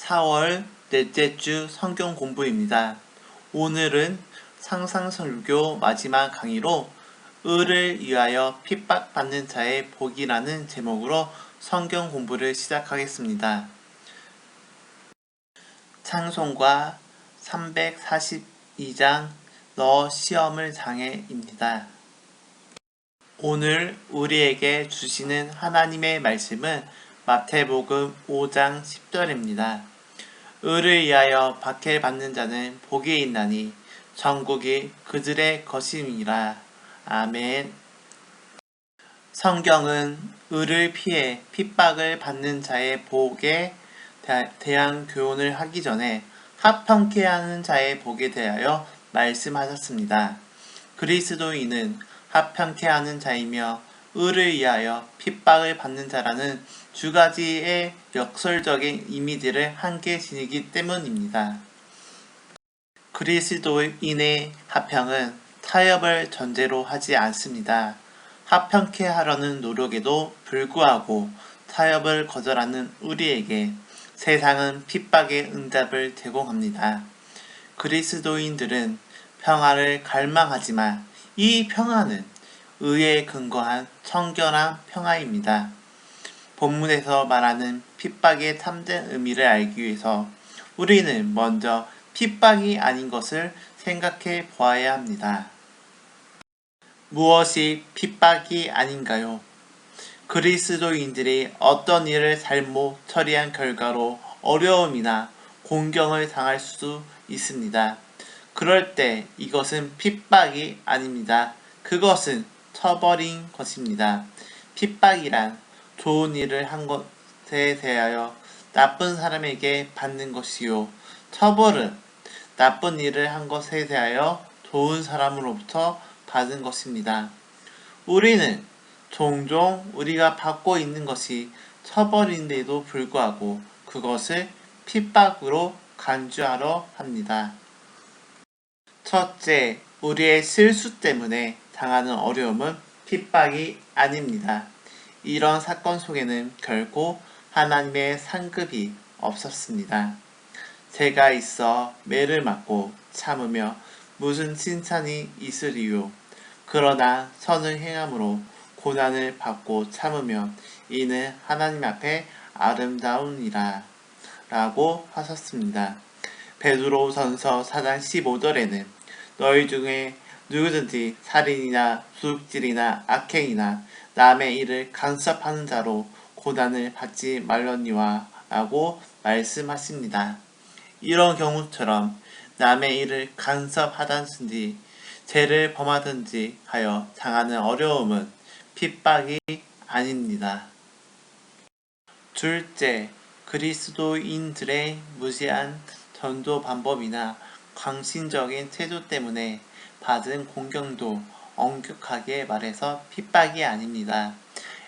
4월 넷째 주 성경 공부입니다. 오늘은 상상설교 마지막 강의로 의를 위하여 핍박받는 자의 복이라는 제목으로 성경 공부를 시작하겠습니다. 찬송가 342장 너 시험을 당해입니다. 오늘 우리에게 주시는 하나님의 말씀은 마태복음 5장 10절입니다. 의를 위하여 박해 받는 자는 복이 있나니 전국이 그들의 것임이라. 아멘. 성경은 의를 피해 핍박을 받는 자의 복에 대한 교훈을 하기 전에 합평케 하는 자의 복에 대하여 말씀하셨습니다. 그리스도인은 합평케 하는 자이며 의를 위하여 핍박을 받는 자라는 두 가지의 역설적인 이미지를 함께 지니기 때문입니다. 그리스도인의 합평은 타협을 전제로 하지 않습니다. 합평케 하려는 노력에도 불구하고 타협을 거절하는 우리에게 세상은 핍박의 응답을 제공합니다. 그리스도인들은 평화를 갈망하지만 이 평화는 의에 근거한 청결한 평화입니다. 본문에서 말하는 핍박의 참된 의미를 알기 위해서 우리는 먼저 핍박이 아닌 것을 생각해 보아야 합니다. 무엇이 핍박이 아닌가요? 그리스도인들이 어떤 일을 잘못 처리한 결과로 어려움이나 공경을 당할 수 있습니다. 그럴 때 이것은 핍박이 아닙니다. 그것은 처벌인 것입니다. 핍박이란 좋은 일을 한 것에 대하여 나쁜 사람에게 받는 것이요. 처벌은 나쁜 일을 한 것에 대하여 좋은 사람으로부터 받은 것입니다. 우리는 종종 우리가 받고 있는 것이 처벌인데도 불구하고 그것을 핍박으로 간주하려 합니다. 첫째, 우리의 실수 때문에 당하는 어려움은 핍박이 아닙니다. 이런 사건 속에는 결코 하나님의 상급이 없었습니다. 제가 있어 매를 맞고 참으며 무슨 칭찬이 있으리요. 그러나 선을 행함으로 고난을 받고 참으면 이는 하나님 앞에 아름다우니라 라고 하셨습니다. 베드로 전서 4장 15절에는 너희 중에 누구든지 살인이나 도둑질이나 악행이나 남의 일을 간섭하는 자로 고난을 받지 말려니와 라고 말씀하십니다. 이런 경우처럼 남의 일을 간섭하다든지 죄를 범하든지 하여 당하는 어려움은 핍박이 아닙니다. 둘째, 그리스도인들의 무시한 전도 방법이나 광신적인 태도 때문에 받은 공경도 엄격하게 말해서 핍박이 아닙니다.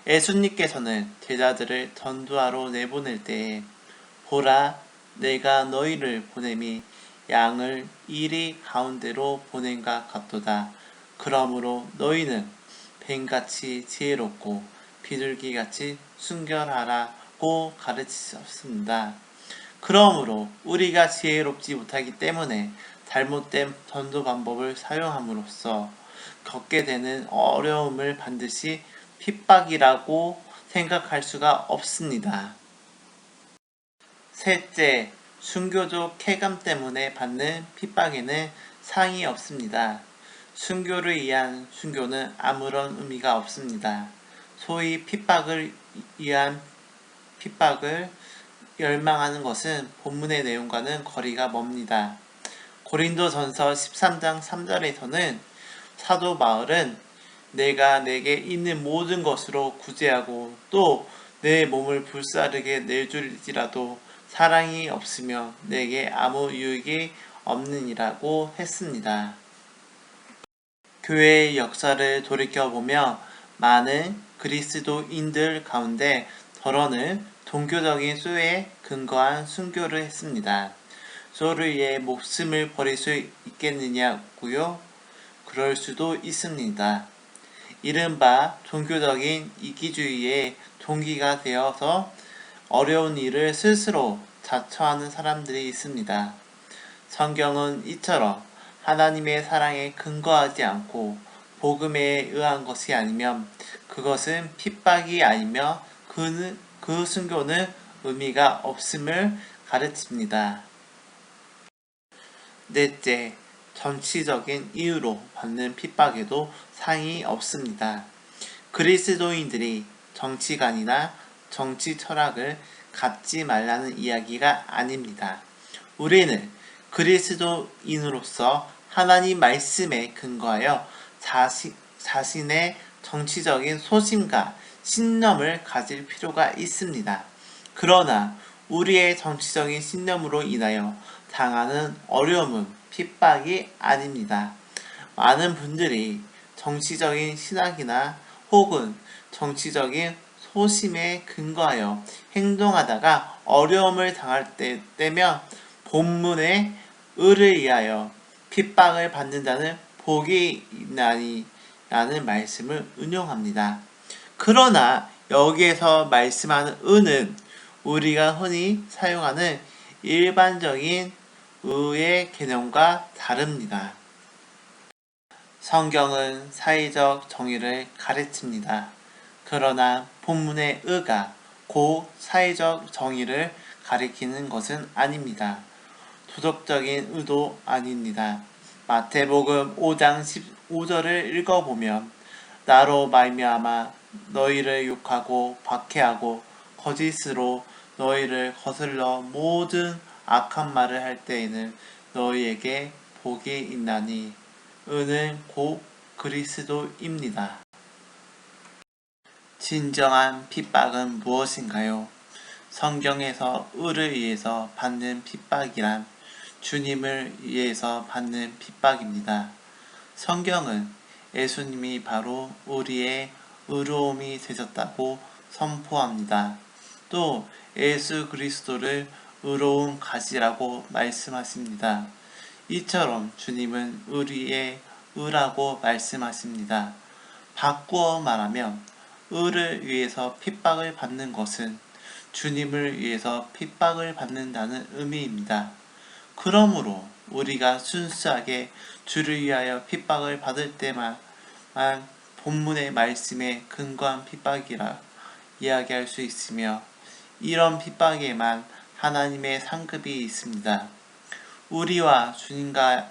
예수님께서는 제자들을 전도하러 내보낼 때에 보라 내가 너희를 보냄이 양을 이리 가운데로 보낸과 같도다. 그러므로 너희는 뱀같이 지혜롭고 비둘기같이 순결하라고 가르치셨습니다. 그러므로 우리가 지혜롭지 못하기 때문에 잘못된 전도 방법을 사용함으로써 겪게 되는 어려움을 반드시 핍박이라고 생각할 수가 없습니다. 셋째, 순교적 쾌감 때문에 받는 핍박에는 상이 없습니다. 순교를 위한 순교는 아무런 의미가 없습니다. 소위 핍박을 위한 핍박을 열망하는 것은 본문의 내용과는 거리가 멉니다. 고린도전서 13장 3절에서는 사도 바울은 내가 내게 있는 모든 것으로 구제하고 또 내 몸을 불사르게 내줄지라도 사랑이 없으며 내게 아무 유익이 없느니라고 했습니다. 교회의 역사를 돌이켜보며 많은 그리스도인들 가운데 덜어는 종교적인 수에 근거한 순교를 했습니다. 소를 위해 목숨을 버릴 수 있겠느냐고요? 그럴 수도 있습니다. 이른바 종교적인 이기주의의 동기가 되어서 어려운 일을 스스로 자처하는 사람들이 있습니다. 성경은 이처럼 하나님의 사랑에 근거하지 않고 복음에 의한 것이 아니면 그것은 핍박이 아니며 그, 그 순교는 의미가 없음을 가르칩니다. 넷째, 정치적인 이유로 받는 핍박에도 상이 없습니다. 그리스도인들이 정치관이나 정치 철학을 갖지 말라는 이야기가 아닙니다. 우리는 그리스도인으로서 하나님 말씀에 근거하여 자시, 자신의 정치적인 소신과 신념을 가질 필요가 있습니다. 그러나 우리의 정치적인 신념으로 인하여 당하는 어려움은 핍박이 아닙니다. 많은 분들이 정치적인 신학이나 혹은 정치적인 소심에 근거하여 행동하다가 어려움을 당할 때, 때면 본문의 의를 위하여 핍박을 받는다는 복이 있나니 라는 말씀을 운용합니다. 그러나 여기에서 말씀하는 의는 우리가 흔히 사용하는 일반적인 의의 개념과 다릅니다. 성경은 사회적 정의를 가르칩니다. 그러나 본문의 의가 고 사회적 정의를 가리키는 것은 아닙니다. 도덕적인 의도 아닙니다. 마태복음 5장 15절을 읽어보면 나로 말미암아 너희를 욕하고 박해하고 거짓으로 너희를 거슬러 모든 악한 말을 할 때에는 너희에게 복이 있나니 은은 곧 그리스도입니다. 진정한 핍박은 무엇인가요? 성경에서 의를 위해서 받는 핍박이란 주님을 위해서 받는 핍박입니다. 성경은 예수님이 바로 우리의 의로움이 되셨다고 선포합니다. 또 예수 그리스도를 의로운 가지라고 말씀하십니다. 이처럼 주님은 우리의 의라고 말씀하십니다. 바꾸어 말하면 의를 위해서 핍박을 받는 것은 주님을 위해서 핍박을 받는다는 의미입니다. 그러므로 우리가 순수하게 주를 위하여 핍박을 받을 때만 본문의 말씀에 근거한 핍박이라 이야기할 수 있으며 이런 핍박에만 하나님의 상급이 있습니다. 우리와 주님과의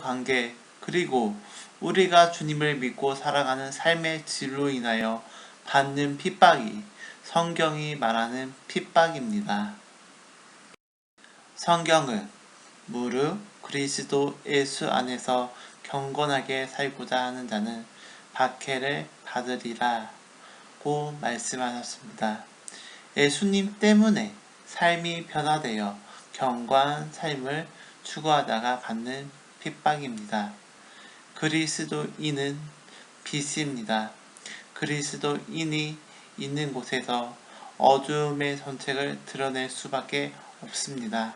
관계 그리고 우리가 주님을 믿고 살아가는 삶의 질로 인하여 받는 핍박이 성경이 말하는 핍박입니다. 성경은 무릇 그리스도 예수 안에서 경건하게 살고자 하는 자는 박해를 받으리라 고 말씀하셨습니다. 예수님 때문에 삶이 변화되어 경과한 삶을 추구하다가 받는 핍박입니다. 그리스도인은 빛입니다. 그리스도인이 있는 곳에서 어두움의 전책을 드러낼 수밖에 없습니다.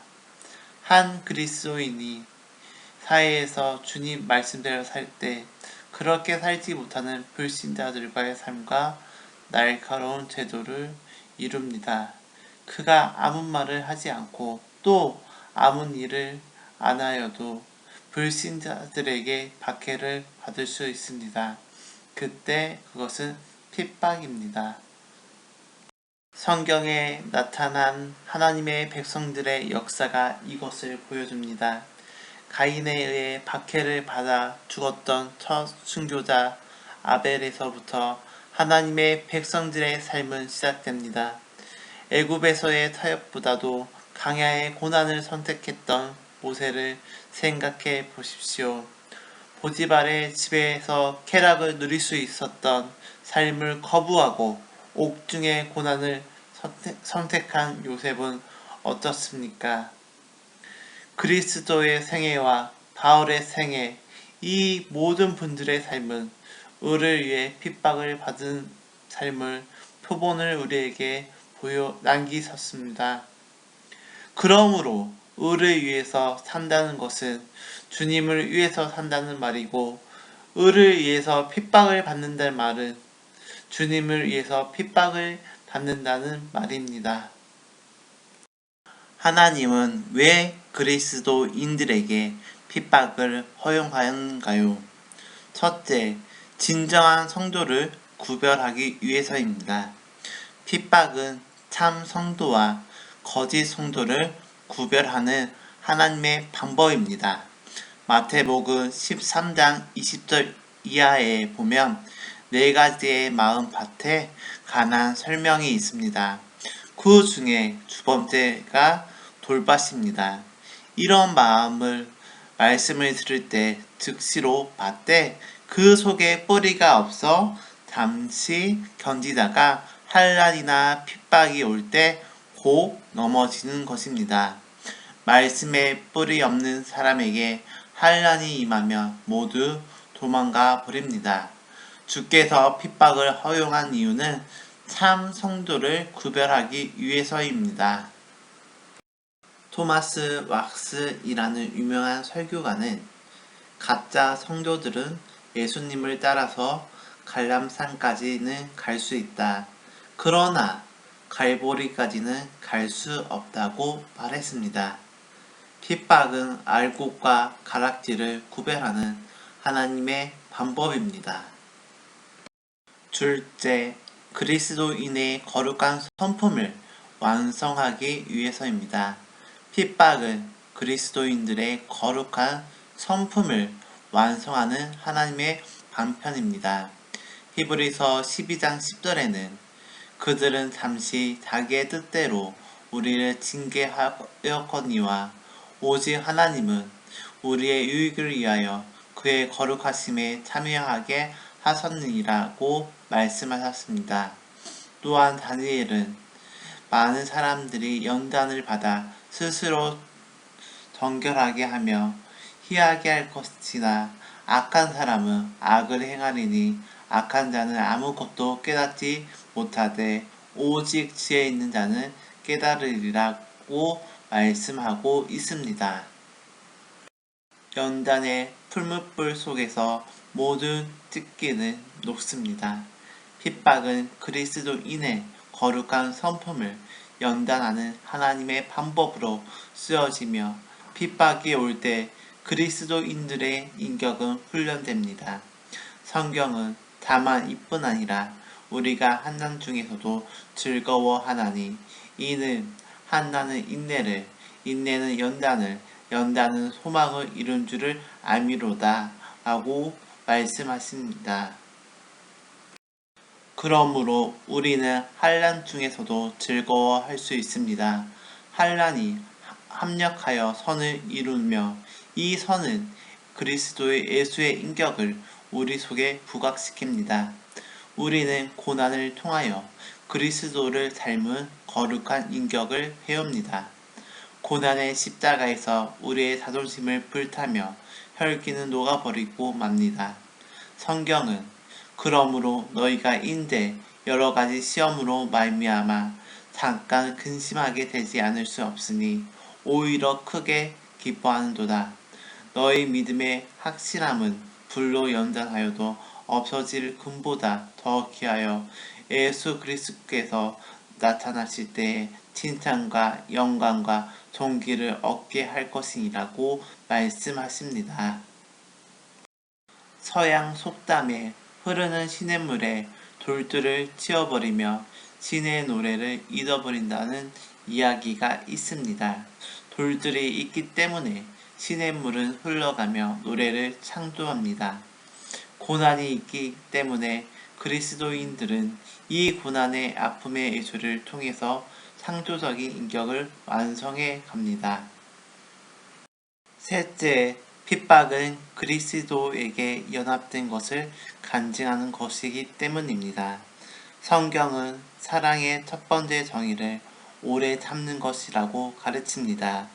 한 그리스도인이 사회에서 주님 말씀대로 살 때 그렇게 살지 못하는 불신자들과의 삶과 날카로운 제도를 이룹니다. 그가 아무 말을 하지 않고 또 아무 일을 안 하여도 불신자들에게 박해를 받을 수 있습니다. 그때 그것은 핍박입니다. 성경에 나타난 하나님의 백성들의 역사가 이것을 보여줍니다. 가인에 의해 박해를 받아 죽었던 첫 순교자 아벨에서부터 하나님의 백성들의 삶은 시작됩니다. 애굽에서의 타협보다도 강야의 고난을 선택했던 모세를 생각해 보십시오. 보지발의 집에서 쾌락을 누릴 수 있었던 삶을 거부하고 옥중의 고난을 선택한 요셉은 어떻습니까? 그리스도의 생애와 바울의 생애, 이 모든 분들의 삶은 의를 위해 핍박을 받은 삶을 표본을 우리에게 보여 남기셨습니다. 그러므로 의를 위해서 산다는 것은 주님을 위해서 산다는 말이고 의를 위해서 핍박을 받는다는 말은 주님을 위해서 핍박을 받는다는 말입니다. 하나님은 왜 그리스도인들에게 핍박을 허용하는가요? 첫째, 진정한 성도를 구별하기 위해서입니다. 핍박은 참 성도와 거짓 성도를 구별하는 하나님의 방법입니다. 마태복음 13장 20절 이하에 보면 네 가지의 마음 밭에 관한 설명이 있습니다. 그 중에 두 번째가 돌밭입니다. 이런 마음을 말씀을 들을 때 즉시로 밭에 그 속에 뿌리가 없어 잠시 견디다가 한란이나 핍박이 올 때 곧 넘어지는 것입니다. 말씀에 뿌리 없는 사람에게 한란이 임하면 모두 도망가 버립니다. 주께서 핍박을 허용한 이유는 참 성도를 구별하기 위해서입니다. 토마스 왁스이라는 유명한 설교가는 가짜 성도들은 예수님을 따라서 갈람산까지는 갈 수 있다. 그러나 갈보리까지는 갈 수 없다고 말했습니다. 핍박은 알곡과 가락지를 구별하는 하나님의 방법입니다. 둘째, 그리스도인의 거룩한 성품을 완성하기 위해서입니다. 핍박은 그리스도인들의 거룩한 성품을 완성하는 하나님의 방편입니다. 히브리서 12장 10절에는 그들은 잠시 자기의 뜻대로 우리를 징계하였거니와 오직 하나님은 우리의 유익을 위하여 그의 거룩하심에 참여하게 하셨느니라고 말씀하셨습니다. 또한 다니엘은 많은 사람들이 연단을 받아 스스로 정결하게 하며 희하게 할 것이나 악한 사람은 악을 행하리니 악한 자는 아무것도 깨닫지 못하되 오직 지혜 있는 자는 깨달으리라고 말씀하고 있습니다. 연단의 풀무불 속에서 모든 찢기는 녹습니다. 핍박은 그리스도인의 거룩한 성품을 연단하는 하나님의 방법으로 쓰여지며 핍박이 올 때 그리스도인들의 인격은 훈련됩니다. 성경은 다만 이뿐 아니라 우리가 한난 중에서도 즐거워하나니 이는 한나는 인내를 인내는 연단을 연단은 소망을 이룬 줄을 알미로다 라고 말씀하십니다. 그러므로 우리는 한란 중에서도 즐거워할 수 있습니다. 한란이 합력하여 선을 이루며 이 선은 그리스도의 예수의 인격을 우리 속에 부각시킵니다. 우리는 고난을 통하여 그리스도를 닮은 거룩한 인격을 배웁니다. 고난의 십자가에서 우리의 자존심을 불타며 혈기는 녹아버리고 맙니다. 성경은 그러므로 너희가 인데 여러 가지 시험으로 말미암아 잠깐 근심하게 되지 않을 수 없으니 오히려 크게 기뻐하는도다. 너희 믿음의 확실함은 불로 연단하여도 없어질 금보다 더 귀하여 예수 그리스도께서 나타나실 때에 칭찬과 영광과 존귀를 얻게 할 것이라고 말씀하십니다. 서양 속담에 흐르는 시냇물에 돌들을 치워버리며 신의 노래를 잊어버린다는 이야기가 있습니다. 돌들이 있기 때문에 시냇물은 흘러가며 노래를 창조합니다. 고난이 있기 때문에 그리스도인들은 이 고난의 아픔의 예술을 통해서 창조적인 인격을 완성해 갑니다. 셋째, 핍박은 그리스도에게 연합된 것을 간증하는 것이기 때문입니다. 성경은 사랑의 첫 번째 정의를 오래 참는 것이라고 가르칩니다.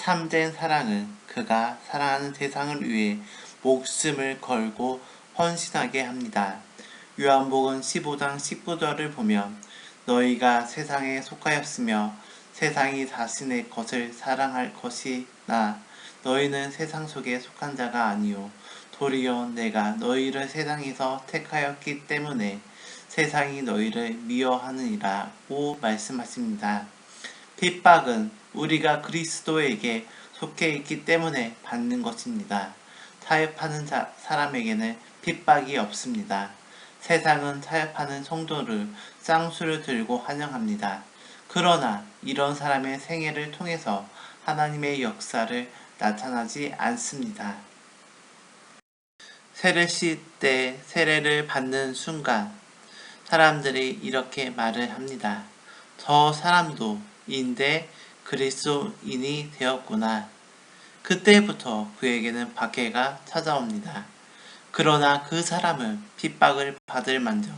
참된 사랑은 그가 사랑하는 세상을 위해 목숨을 걸고 헌신하게 합니다. 요한복음 15장 19절을 보면 너희가 세상에 속하였으며 세상이 자신의 것을 사랑할 것이나 너희는 세상 속에 속한 자가 아니요 도리어 내가 너희를 세상에서 택하였기 때문에 세상이 너희를 미워하느니라고 말씀하십니다. 핍박은 우리가 그리스도에게 속해 있기 때문에 받는 것입니다. 타협하는 자- 사람에게는 핍박이 없습니다. 세상은 타협하는 성도를 쌍수를 들고 환영합니다. 그러나 이런 사람의 생애를 통해서 하나님의 역사를 나타나지 않습니다. 세례시 때 세례를 받는 순간 사람들이 이렇게 말을 합니다. 저 사람도 인데 그리스도인이 되었구나. 그때부터 그에게는 박해가 찾아옵니다. 그러나 그 사람은 핍박을 받을 만져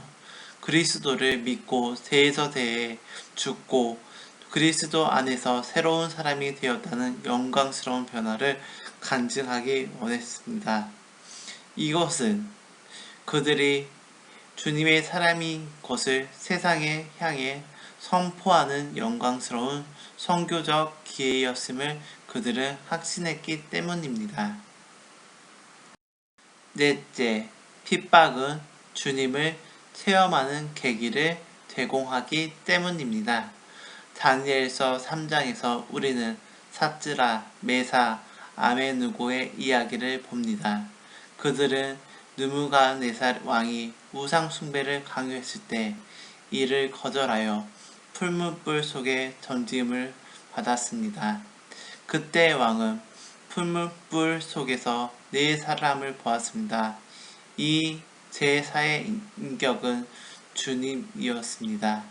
그리스도를 믿고 대에서 대에 죽고 그리스도 안에서 새로운 사람이 되었다는 영광스러운 변화를 간증하기 원했습니다. 이것은 그들이 주님의 사람인 것을 세상에 향해 선포하는 영광스러운 선교적 기회였음을 그들은 확신했기 때문입니다. 넷째, 핍박은 주님을 체험하는 계기를 제공하기 때문입니다. 다니엘서 3장에서 우리는 삽즈라, 메사, 아메누고의 이야기를 봅니다. 그들은 느무가네살 왕이 우상 숭배를 강요했을 때 이를 거절하여 풀무불 속에 던짐을 받았습니다. 그때 왕은 풀무불 속에서 네 사람을 보았습니다. 이 제사의 인격은 주님이었습니다.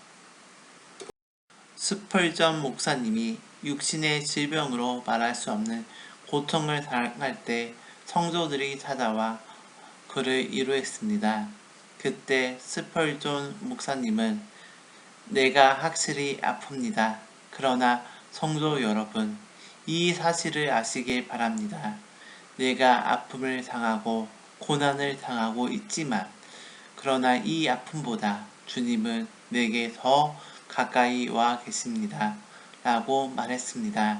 스펄전 목사님이 육신의 질병으로 말할 수 없는 고통을 당할 때 성도들이 찾아와 그를 위로했습니다. 그때 스펄존 목사님은 내가 확실히 아픕니다. 그러나 성도 여러분, 이 사실을 아시길 바랍니다. 내가 아픔을 당하고 고난을 당하고 있지만, 그러나 이 아픔보다 주님은 내게 더 가까이 와 계십니다. 라고 말했습니다.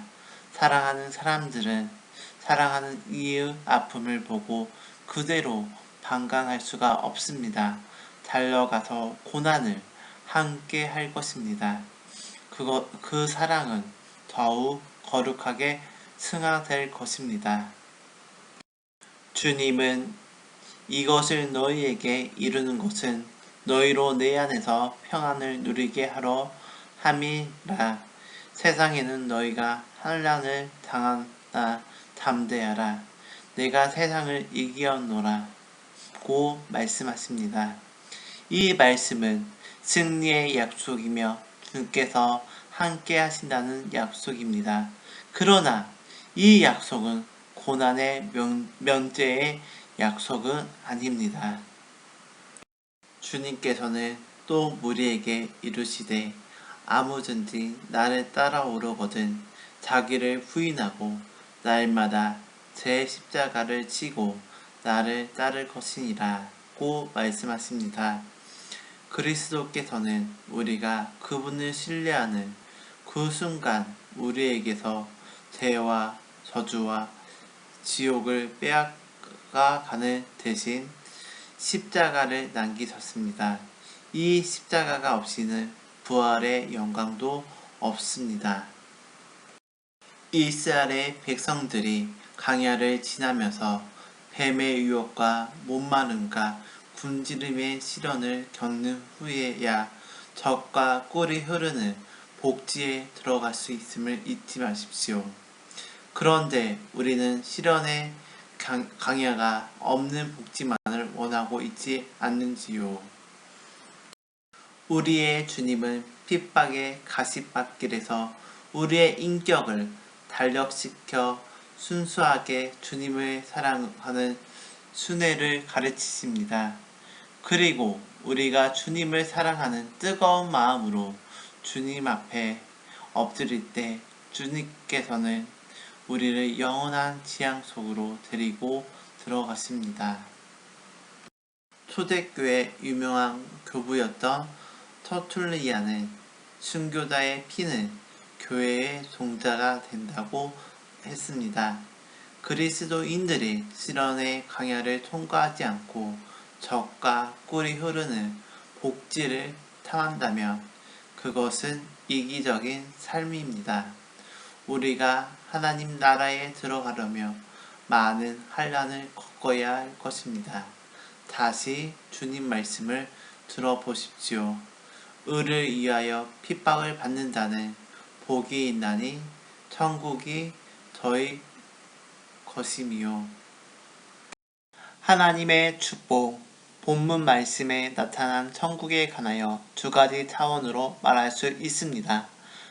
사랑하는 사람들은 사랑하는 이의 아픔을 보고 그대로 방강할 수가 없습니다. 달려가서 고난을 함께 할 것입니다. 그거, 그 사랑은 더욱 거룩하게 승화될 것입니다. 주님은 이것을 너희에게 이루는 것은 너희로 내 안에서 평안을 누리게 하러 함이라. 세상에는 너희가 환란을 당하나 담대하라. 내가 세상을 이기었노라. 고 말씀하십니다. 이 말씀은 승리의 약속이며 주께서 함께 하신다는 약속입니다. 그러나 이 약속은 고난의 면, 면제의 약속은 아닙니다. 주님께서는 또 우리에게 이르시되 아무든지 나를 따라오려거든 자기를 부인하고 날마다 제 십자가를 지고 나를 따를 것이니라 고 말씀하십니다. 그리스도께서는 우리가 그분을 신뢰하는 그 순간 우리에게서 죄와 저주와 지옥을 빼앗아 가는 대신 십자가를 남기셨습니다. 이 십자가가 없이는 부활의 영광도 없습니다. 이스라엘의 백성들이 강야를 지나면서 뱀의 유혹과 못마름과 굶주림의 시련을 겪는 후에야 적과 꿀이 흐르는 복지에 들어갈 수 있음을 잊지 마십시오. 그런데 우리는 시련의 강, 강야가 없는 복지만을 원하고 있지 않는지요. 우리의 주님은 핍박의 가시밭길에서 우리의 인격을 달력시켜 순수하게 주님을 사랑하는 순애를 가르치십니다. 그리고 우리가 주님을 사랑하는 뜨거운 마음으로 주님 앞에 엎드릴 때 주님께서는 우리를 영원한 지향 속으로 데리고 들어가십니다. 초대교회 유명한 교부였던 터툴리아는 순교자의 피는 교회의 종자가 된다고 했습니다. 그리스도인들이 시련의 강야를 통과하지 않고 적과 꿀이 흐르는 복지를 탐한다면 그것은 이기적인 삶입니다. 우리가 하나님 나라에 들어가려며 많은 환란을 겪어야 할 것입니다. 다시 주님 말씀을 들어보십시오. 의를 위하여 핍박을 받는 자는 복이 있나니 천국이 저희 것임이요. 하나님의 축복 본문 말씀에 나타난 천국에 관하여 두 가지 차원으로 말할 수 있습니다.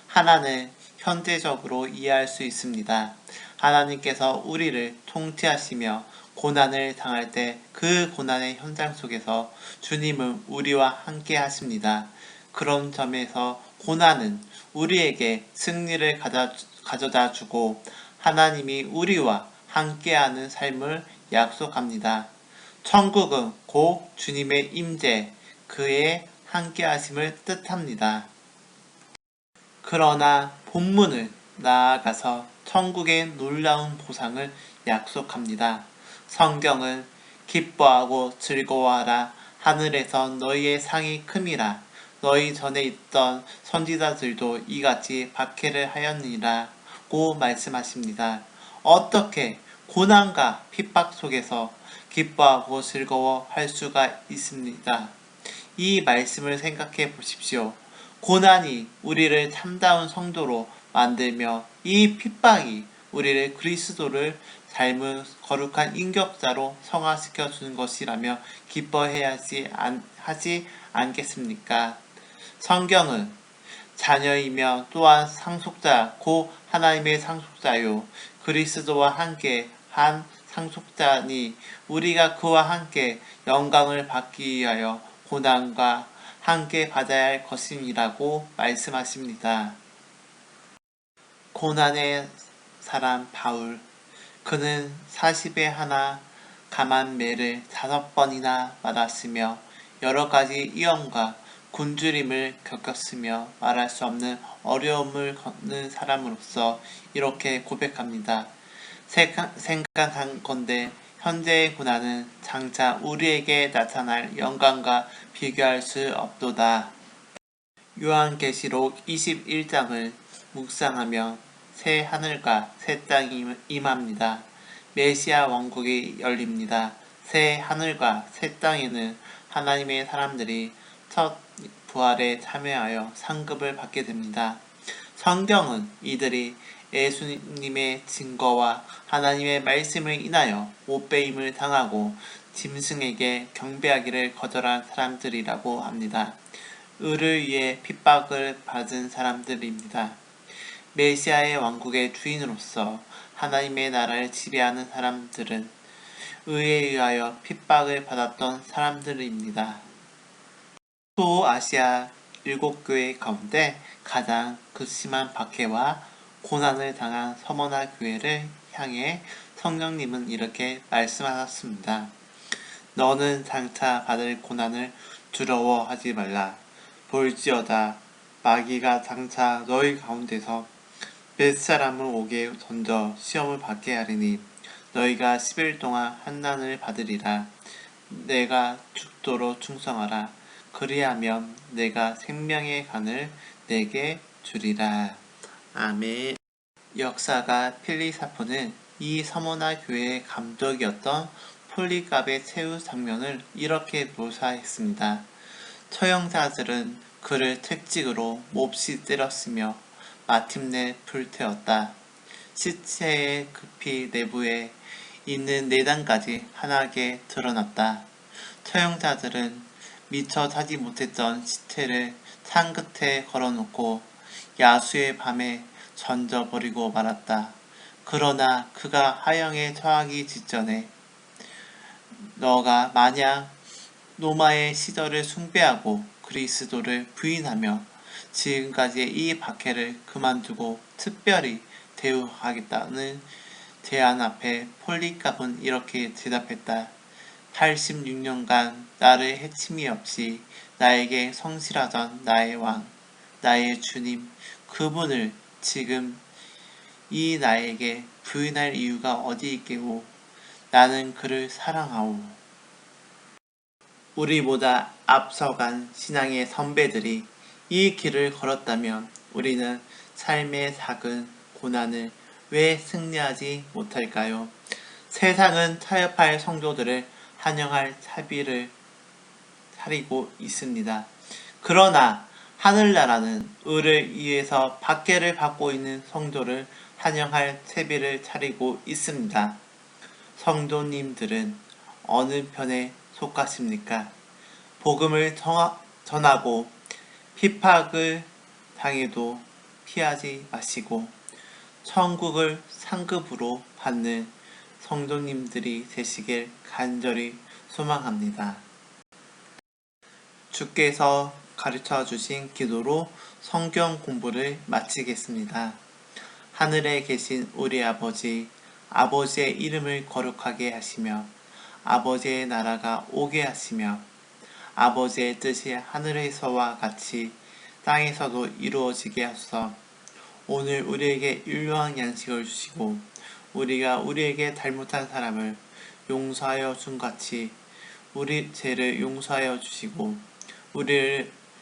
하나는 현재적으로 이해할 수 있습니다. 하나님께서 우리를 통치하시며 고난을 당할 때 그 고난의 현장 속에서 주님은 우리와 함께 하십니다. 그런 점에서 고난은 우리에게 승리를 가져, 가져다 주고 하나님이 우리와 함께하는 삶을 약속합니다. 천국은 곧 주님의 임재, 그의 함께하심을 뜻합니다. 그러나 본문을 나아가서 천국의 놀라운 보상을 약속합니다. 성경은 기뻐하고 즐거워하라 하늘에서 너희의 상이 큼이라 너희 전에 있던 선지자들도 이같이 박해를 하였느니라 고 말씀하십니다. 어떻게 고난과 핍박 속에서 기뻐하고 즐거워할 수가 있습니다. 이 말씀을 생각해 보십시오. 고난이 우리를 참다운 성도로 만들며 이 핍박이 우리를 그리스도를 삶은 거룩한 인격자로 성화시켜 주는 것이라며 기뻐해야 하지, 않, 하지 않겠습니까? 성경은 자녀이며 또한 상속자, 고 하나님의 상속자요. 그리스도와 함께 한 상속자니 우리가 그와 함께 영광을 받기 위하여 고난과 함께 받아야 할 것임이라고 말씀하십니다. 고난의 사람 바울 그는 40에 하나 감한 매를 다섯 번이나 맞았으며 여러 가지 위험과 굶주림을 겪었으며 말할 수 없는 어려움을 겪는 사람으로서 이렇게 고백합니다. 생각한 건데 현재의 고난은 장차 우리에게 나타날 영광과 비교할 수 없도다. 요한계시록 21장을 묵상하며 새 하늘과 새 땅이 임합니다. 메시아 왕국이 열립니다. 새 하늘과 새 땅에는 하나님의 사람들이 첫 부활에 참여하여 상급을 받게 됩니다. 성경은 이들이 예수님의 증거와 하나님의 말씀을 인하여 못배임을 당하고 짐승에게 경배하기를 거절한 사람들이라고 합니다. 의를 위해 핍박을 받은 사람들입니다. 메시아의 왕국의 주인으로서 하나님의 나라를 지배하는 사람들은 의에 의하여 핍박을 받았던 사람들입니다. 소아시아 일곱 교회 가운데 가장 극심한 박해와 고난을 당한 서머나 교회를 향해 성령님은 이렇게 말씀하셨습니다. 너는 장차 받을 고난을 두려워하지 말라. 볼지어다 마귀가 장차 너희 가운데서 몇 사람을 오게 던져 시험을 받게 하리니 너희가 10일 동안 한난을 받으리라. 내가 죽도록 충성하라. 그리하면 내가 생명의 간을 내게 주리라. 아멘. 역사가 필리사포는 이 서모나 교회의 감독이었던 폴리갑의 최후 장면을 이렇게 묘사했습니다. 처형자들은 그를 택직으로 몹시 때렸으며 마침내 불태웠다. 시체의 급히 내부에 있는 내단까지 환하게 드러났다. 처형자들은 미처 자지 못했던 시체를 산 끝에 걸어놓고 야수의 밤에 던져버리고 말았다. 그러나 그가 하영에 처하기 직전에 너가 만약 노마의 시절을 숭배하고 그리스도를 부인하며 지금까지의 이 박해를 그만두고 특별히 대우하겠다는 제안 앞에 폴리갑은 이렇게 대답했다. 86년간 나를 해침이 없이 나에게 성실하던 나의 왕, 나의 주님, 그분을 지금 이 나에게 부인할 이유가 어디 있게오. 나는 그를 사랑하오. 우리보다 앞서간 신앙의 선배들이 이 길을 걸었다면 우리는 삶의 작은 고난을 왜 승리하지 못할까요? 세상은 타협할 성도들을 환영할 차비를 차리고 있습니다. 그러나 하늘나라는 의를 위해서 박해를 받고 있는 성도를 환영할 채비를 차리고 있습니다. 성도님들은 어느 편에 속하십니까? 복음을 전하고 핍박을 당해도 피하지 마시고 천국을 상급으로 받는 성도님들이 되시길 간절히 소망합니다. 주께서 가르쳐 주신 기도로 성경 공부를 마치겠습니다. 하늘에 계신 우리 아버지, 아버지의 이름을 거룩하게 하시며, 아버지의 나라가 오게 하시며, 아버지의 뜻이 하늘에서와 같이 땅에서도 이루어지게 하소서. 오늘 우리에게 일용할 양식을 주시고, 우리가 우리에게 잘못한 사람을 용서하여 준 같이 우리 죄를 용서하여 주시고, 우리를